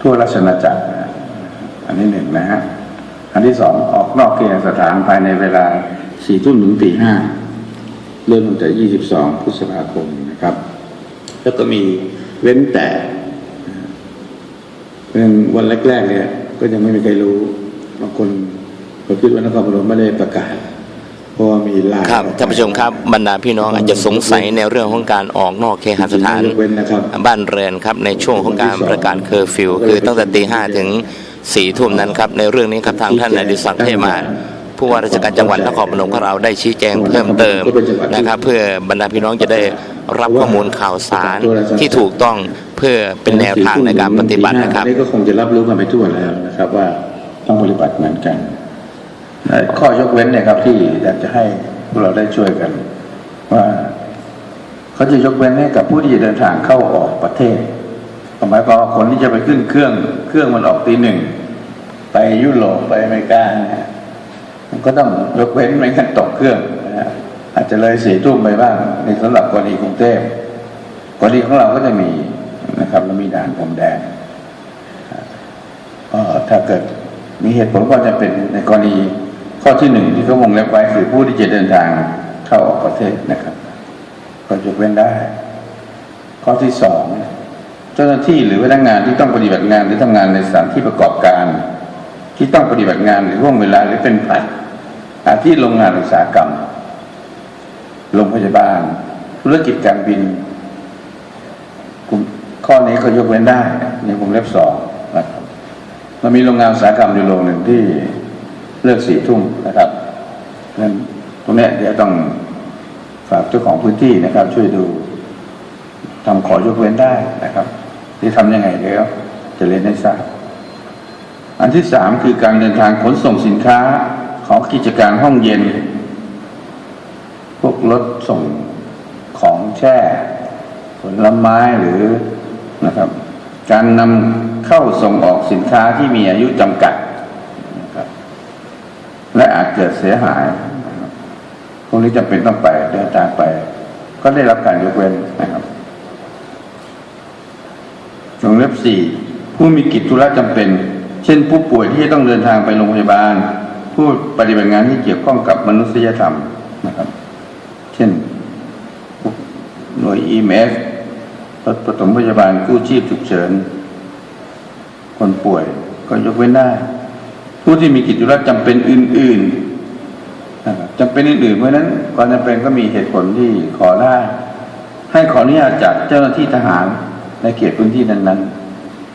ทั่วราชอาจักรอันนี้หนึ่งนะฮะอันที่สองออกนอกเคหสถานภายในเวลาสี่ทุ่มถึงตีห้าเริ่มตั้งแต่ยี่สิบสองพฤษภาคมนะครับ แล้วก็มีเว้นแต่เราะฉะนั้นวันแรกๆเนี่ย ก็ยังไม่มีใครรู้บางคนเขาคิดว่านครพนมไม่ได้ประกาศ ครับท่านผู้ชมครับบรรดาพี่น้องอาจจะสงสัยในเรื่องของการออกนอกเคหสถานยกเว้นนะครับบ้านเรือนครับในช่วงของการประกาศเคอร์ฟิวคือตั้งแต่ตีห้าถึงสี่ทุ่มนั้นครับในเรื่องนี้ครับทางท่านอดิศักดิ์เทมาผู้ว่าราชการจังหวัดนครพนมของเราได้ชี้แจงเพิ่มเติมนะครับ เพื่อบรรดาพี่น้องจะได้รับข้อมูลข่าวสารที่ถูกต้องเพื่อเป็นแนวทางในการปฏิบัตินะครับอันนี้ก็คงจะรับรู้กันไปทั่วแล้วนะครับว่าต้องปฏิบัติเหมือนกันและข้อยกเว้นเนี่ยครับที่อยากจะให้ พวกเราได้ช่วยกัน ว่าเขาจะยกเว้นให้กับผู้ที่จะเดินทางเข้าออกประเทศหมายความว่าคนที่จะไปขึ้นเครื่อง เครื่องมันออกตีหนึ่ง ไปยุโรปไปอเมริกาเนี่ยมันก็ต้องยกเว้นไม่งั้นตกเครื่องนะฮะอาจจะเลยสี่ทุ่มไปบ้างในสำหรับกรณีกรุงเทพกรณีของเราก็จะมีนะครับเรามีด่านพรมแดนก็ถ้าเกิดมีเหตุผลก็จะเป็นในกรณี ข้อที่หนึ่งที่เขาวงเล็บไว้คือผู้ที่จะเดินทางเข้าออกประเทศนะครับ ก็ยกเว้นได้ ข้อที่สองเจ้าหน้าที่หรือพนักงานที่ต้องปฏิบัติงานหรือทำงานในสถานที่ประกอบการ ที่ต้องปฏิบัติงานในห่วงเวลาหรือเป็นผัดอาที่โรงงานอุตสาหกรรมโรงพยาบาล ธุรกิจการบินกลุ่มข้อนี้ก็ยกเว้นได้ในวงเล็บสองนะครับมันมีโรงงานอุตสาหกรรมอยู่โรงหนึ่งที่ เลิกสี่ทุ่มนะครับนั้นตรงนี้เดี๋ยวต้องฝากเจ้าของพื้นที่นะครับ ช่วยดูทำขอยกเว้นได้นะครับที่ทำยังไงเดี๋ยวจะเรียนให้ทราบอันที่สามคือการเดินทางขนส่งสินค้าของกิจการห้องเย็น พวกรถส่งของแช่ผลไม้หรือนะครับ การนำเข้าส่งออกสินค้าที่มีอายุจำกัด และอาจเกิดเสียหาย พวกนี้จำเป็นต้องไปเดินทางไป ก็ได้รับการยกเว้นนะครับวงเล็บสี่ผู้มีกิจธุระจำเป็น เช่น ผู้ป่วยที่จะต้องเดินทางไปโรงพยาบาล ผู้ปฏิบัติงานที่เกี่ยวข้องกับมนุษยธรรมนะครับ เช่นหน่วย EMS รถปฐมพยาบาลกู้ชีพฉุกเฉิน คนป่วยก็ยกเว้นได้ ผู้ที่มีกิจธุระจำเป็นอื่นๆนะครับจำเป็นอื่นๆเพราะนั้นความจำเป็นก็มีเหตุผลที่ขอได้ให้ขออนุญาตจากเจ้าหน้าที่ทหารในเขตพื้นที่นั้น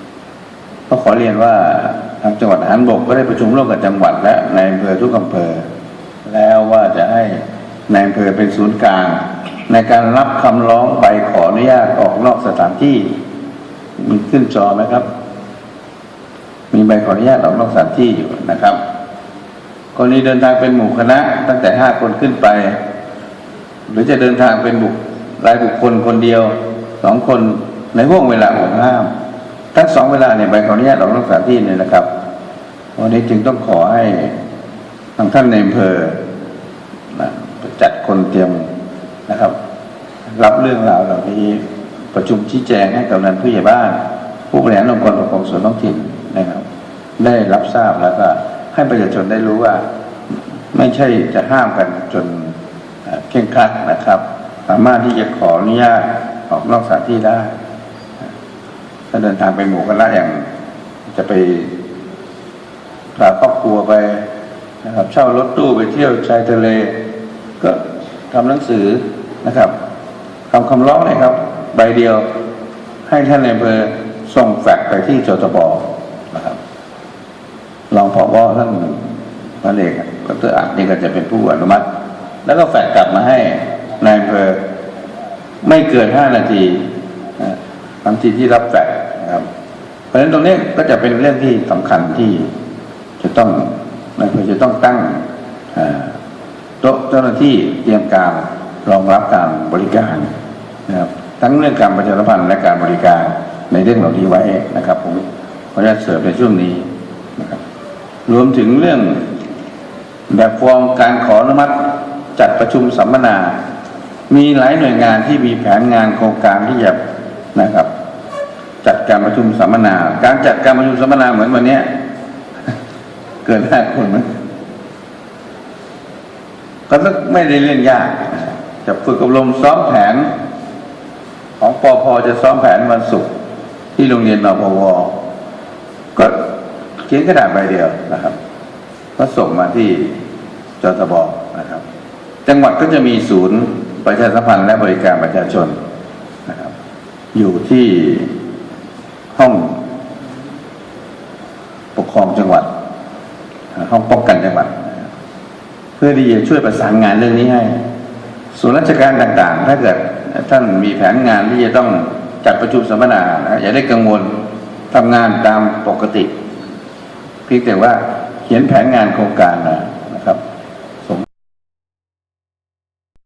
ๆก็ขอเรียนว่าทางจังหวัดทหารบกก็ได้ประชุมร่วมกับจังหวัดและในอำเภอทุกอำเภอ แล้วว่าจะให้ในอำเภอเป็นศูนย์กลาง ในการรับคำร้องใบขออนุญาตออกนอกสถานที่ มีขึ้นจอไหมครับ ใบขออนุญาตออกนอกสถานที่อยู่นะครับกรณีเดินทางเป็นหมู่คณะตั้งแต่ห้าคนขึ้นไป หรือจะเดินทางเป็นบุครายบุคคลคนเดียวสองคนในห่วงเวลาห่วงห้าม ทั้งสองเวลาเนี่ยใบขออนุญาตออกนอกสถานที่เนี่ยนะครับวันนี้จึงต้องขอให้ทางท่านในอำเภอนะจัดคนเตรียมนะครับ รับเรื่องราวเหล่านี้ประชุมชี้แจงให้กับนันผู้ใหญ่บ้าน ผู้บริหารองค์กรปกครองส่วนท้องถิ่นนะครับ ได้รับทราบแล้วก็ให้ประชาชนได้รู้ว่า ไม่ใช่จะห้ามกันจนเอ่อเคร่งครัดนะครับ สามารถที่จะขออนุญาตออกนอกสถานที่ได้ถ้าเดินทางไปหมู่คณะอย่างจะไปพาครอบครัวไปนะครับเช่ารถตู้ไปเที่ยวชายทะเล ก็ทำหนังสือนะครับทำคำร้องเลยครับ ใบเดียวให้ท่านในอำเภอส่งแฟกซ์ไปที่จตบ ท่านพระเอกดรอัดนี่ก็จะเป็นผู้อนุมัติ แล้วก็แฟกกลับมาให้นายอำเภอไม่เกินห้านาทีนะทันทีที่รับแฟกนะครับ เพราะฉะนั้นตรงนี้ก็จะเป็นเรื่องที่สำคัญที่จะต้องนายอำเภอจะต้องตั้งโต๊ะเจ้าหน้าที่เตรียมการรองรับการบริการนะครับทั้งเรื่องการประชาสัมพันธ์และการบริการในเรื่องเหล่านี้ไว้นะครับผมขออนุญาตเสริมในช่วงนี้ รวมถึงเรื่องแบบฟอร์มการขออนุมัติจัดประชุมสัมมนา มีหลายหน่วยงานที่มีแผนงานโครงการที่จะนะครับ จัดการประชุมสัมมนา การจัดการประชุมสัมมนาเหมือนวันนี้เกินห้าคนมั้ยก็ไม่ได้เล่นยากจะฝึกอบรมซ้อมแผน ของปอพจะซ้อมแผนวันศุกร์ที่โรงเรียนนปวก็ เขียนกระดาษใบเดียวนะครับก็ส่งมาที่จทบนะครับ จังหวัดก็จะมีศูนย์ประชาสัมพันธ์และบริการประชาชนนะครับ อยู่ที่ห้องปกครองจังหวัด ห้องป้องกันจังหวัด เพื่อที่จะช่วยประสานงานเรื่องนี้ให้ ส่วนราชการต่างๆ ถ้าเกิดท่านมีแผนงานที่จะต้องจัดประชุมสัมมนานะอย่าได้กังวลทำงานตามปกติ เพียงแต่ว่าเขียนแผนงานโครงการนะ